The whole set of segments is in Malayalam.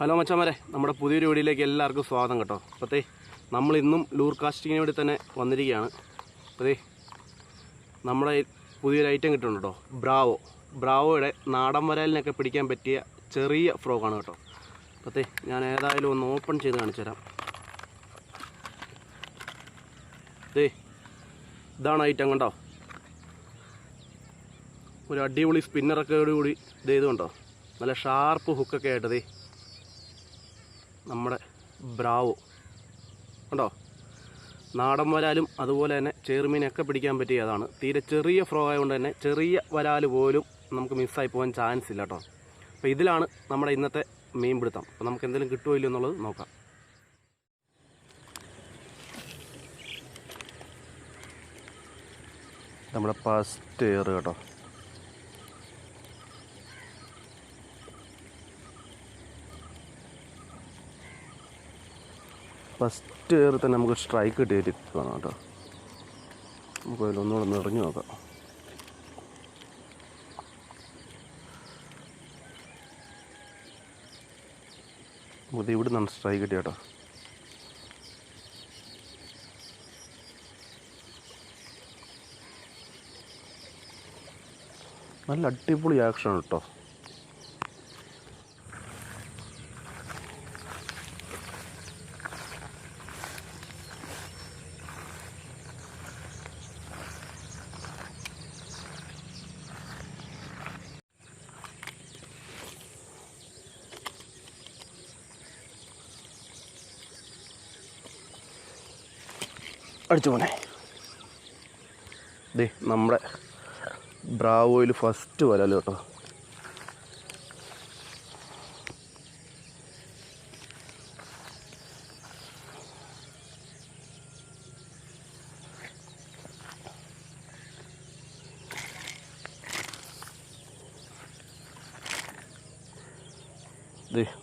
ഹലോ മച്ചാമാരെ നമ്മുടെ പുതിയൊരു വീഡിയോയിലേക്ക് എല്ലാവർക്കും സ്വാഗതം കേട്ടോ. അപ്പോഴത്തേ നമ്മൾ ഇന്നും ലൂർ കാസ്റ്റിങ്ങിന് വേണ്ടി തന്നെ വന്നിരിക്കുകയാണ്. അപ്പോഴത്തേ നമ്മുടെ പുതിയൊരു ഐറ്റം കിട്ടുന്നുണ്ട് കേട്ടോ ബ്രാവോ. ബ്രാവോയുടെ നാടൻ വരാലിനൊക്കെ പിടിക്കാൻ പറ്റിയ ചെറിയ ഫ്രോക്കാണ് കേട്ടോ. അപ്പോഴത്തേ ഞാൻ ഏതായാലും ഒന്ന് ഓപ്പൺ ചെയ്ത് കാണിച്ചു തരാം. ദേ ഇതാണ് ഐറ്റം കണ്ടോ? ഒരു അടിപൊളി സ്പിന്നറൊക്കെ കൂടി ഇത് ചെയ്തുകൊണ്ടോ? നല്ല ഷാർപ്പ് ഹുക്കൊക്കെ ആയിട്ട് നമ്മുടെ ബ്രാവോ. കണ്ടോ? നാടൻ വരാലും അതുപോലെ തന്നെ ചെറുമീനൊക്കെ പിടിക്കാൻ പറ്റിയതാണ് തീരെ ചെറിയ ഫ്രോ ആയതുകൊണ്ട് തന്നെ ചെറിയ വരാൽ പോലും നമുക്ക് മിസ്സായി പോകാൻ ചാൻസ് ഇല്ല കേട്ടോ അപ്പോൾ ഇതിലാണ് നമ്മുടെ ഇന്നത്തെ മീൻ പിടുത്തം. അപ്പോൾ നമുക്ക് എന്തെങ്കിലും കിട്ടുമോ ഇല്ലയോ എന്നുള്ളത് നോക്കാം. നമ്മുടെ പാസ്റ്റ് ഏറ് കേട്ടോ. ഫസ്റ്റ് എയർ തന്നെ നമുക്ക് സ്ട്രൈക്ക് കിട്ടിയിരിക്കുകയാണ് കേട്ടോ. നമുക്ക് അതിലൊന്നുകൂടെ നിറഞ്ഞു നോക്കാം. നമുക്ക് ഇവിടെ നിന്നാണ് സ്ട്രൈക്ക് കിട്ടിയ കേട്ടോ. നല്ല അടിപൊളി ആക്ഷൻ കേട്ടോ. അടിച്ചു പോനെ ദേ നമ്മുടെ ബ്രാവോയിൽ ഫസ്റ്റ് വരല്ലോ കേട്ടോ?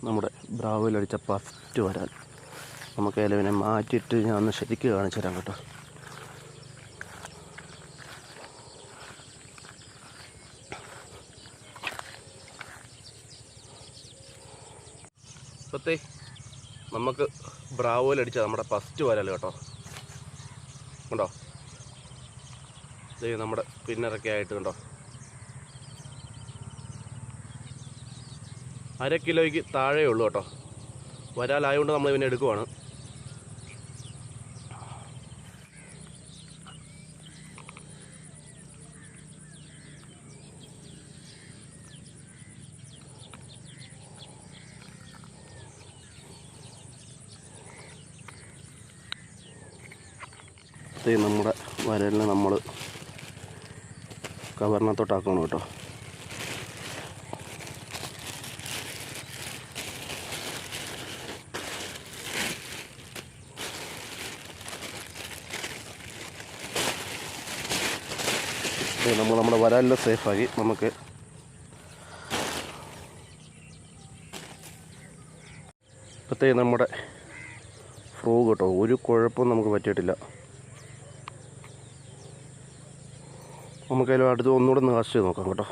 നമ്മുടെ ബ്രാവോയിൽ അടിച്ച ഫസ്റ്റ് വരാൽ നമുക്ക് ഇലവിനെ മാറ്റിയിട്ട് ഞാൻ ഒന്ന് ശരിക്ക് കാണിച്ചു തരാം കേട്ടോ. ഇപ്പത്തേ നമുക്ക് ബ്രാവോയിൽ അടിച്ച നമ്മുടെ ഫസ്റ്റ് വരൽ കേട്ടോ. കണ്ടോ? ദേ നമ്മുടെ പിന്നറൊക്കെ ആയിട്ട് കണ്ടോ? അര കിലോയ്ക്ക് താഴെ ഉള്ളൂ കേട്ടോ. വരാലായതുകൊണ്ട് നമ്മൾ ഇവനെ എടുക്കുവാണ്. ഇത് നമ്മുടെ വരലിനെ നമ്മൾ കവറിനകത്തോട്ടാക്കണം കേട്ടോ. നമ്മൾ നമ്മുടെ വരാലിൽ സേഫാക്കി നമുക്ക് ഇപ്പോഴത്തെ നമ്മുടെ ഫ്രൂ കേട്ടോ. ഒരു കുഴപ്പവും നമുക്ക് പറ്റിയിട്ടില്ല. നമുക്കതിലും അടുത്ത് ഒന്നുകൂടെ ഒന്ന് കാസ്റ്റ് ചെയ്ത് നോക്കാം കേട്ടോ.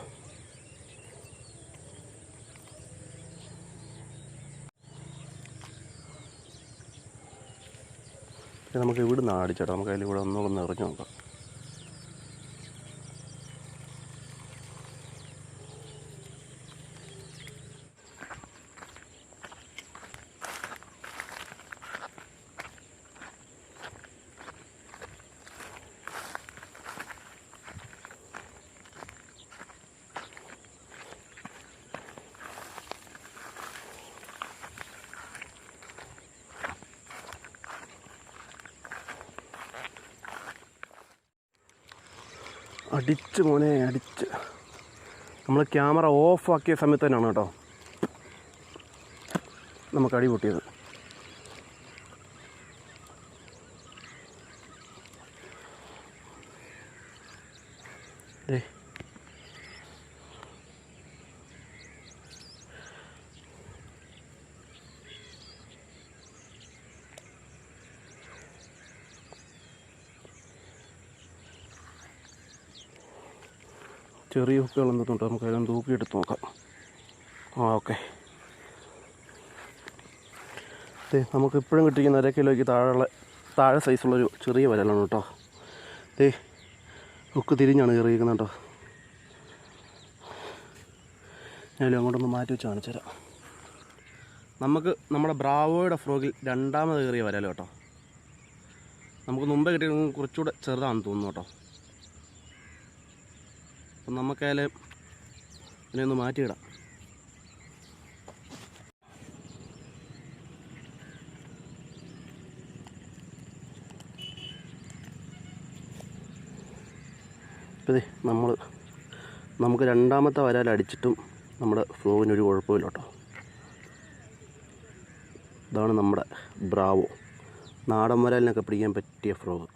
നമുക്ക് ഇവിടുന്ന് ആടിച്ചേട്ടാ നമുക്ക് അതിൽ ഇവിടെ ഒന്നുകൂടെ ഒന്ന് ഇറങ്ങി നോക്കാം. അടിച്ച് മോനെ അടിച്ച് നമ്മൾ ക്യാമറ ഓഫാക്കിയ സമയത്ത് തന്നെയാണ് കേട്ടോ നമുക്ക് അടി പൊട്ടിയത് ദേ. ചെറിയ ഹുക്കുകൾ എന്തുണ്ട് നമുക്ക് തൂക്കി തൂക്കിയെടുത്ത് നോക്കാം. ഓക്കെ. ദേ നമുക്ക് ഇപ്പോഴും കിട്ടിയിരിക്കുന്ന അര കിലോയ്ക്ക് താഴെയുള്ള താഴെ സൈസുള്ളൊരു ചെറിയ വരലാണ് കേട്ടോ. ദേ ഹുക്ക് തിരിഞ്ഞാണ് കയറിയിരിക്കുന്നത് കേട്ടോ. ഞാനും അങ്ങോട്ടൊന്ന് മാറ്റി വെച്ച് കാണിച്ചു തരാം. നമുക്ക് നമ്മുടെ ബ്രാവോയുടെ ഫ്രോഗിൽ രണ്ടാമത് കയറിയ വരാലോ കേട്ടോ. നമുക്ക് മുമ്പേ കിട്ടിയ കുറച്ചുകൂടെ ചെറുതാണെന്ന് തോന്നുന്നു കേട്ടോ. അപ്പം നമുക്കായാലും ഇതിനെ ഒന്ന് മാറ്റിയിടാം. ഇപ്പതേ നമ്മൾ നമുക്ക് രണ്ടാമത്തെ വരാൽ അടിച്ചിട്ടും നമ്മുടെ ഫ്ലോവിന് ഒരു കുഴപ്പമില്ല കേട്ടോ ഇതാണ് നമ്മുടെ ബ്രാവോ. നാടൻ വരാലിനൊക്കെ പിടിക്കാൻ പറ്റിയ ഫ്രോഗ്